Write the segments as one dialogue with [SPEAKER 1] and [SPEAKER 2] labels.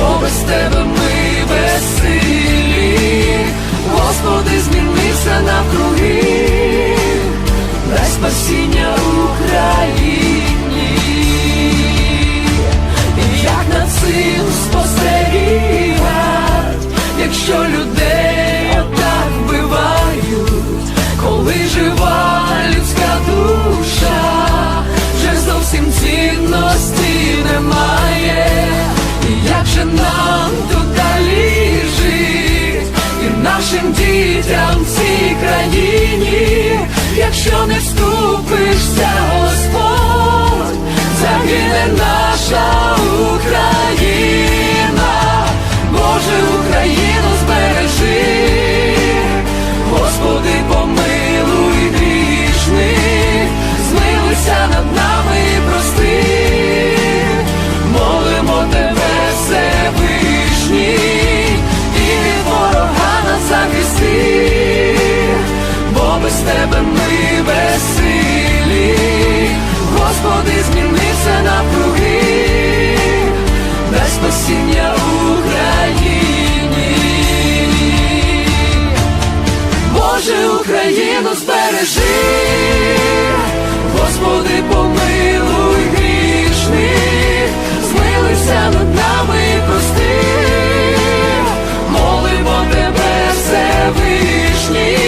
[SPEAKER 1] бо без тебе ми без сил. якщо не ступишся? Отче Україну збережи, Господи, помилуй грішних, змилися над нами і прости, молимо тебе, все вишні,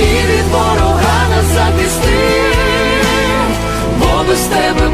[SPEAKER 1] і від ворога нас захисти, бо без тебе.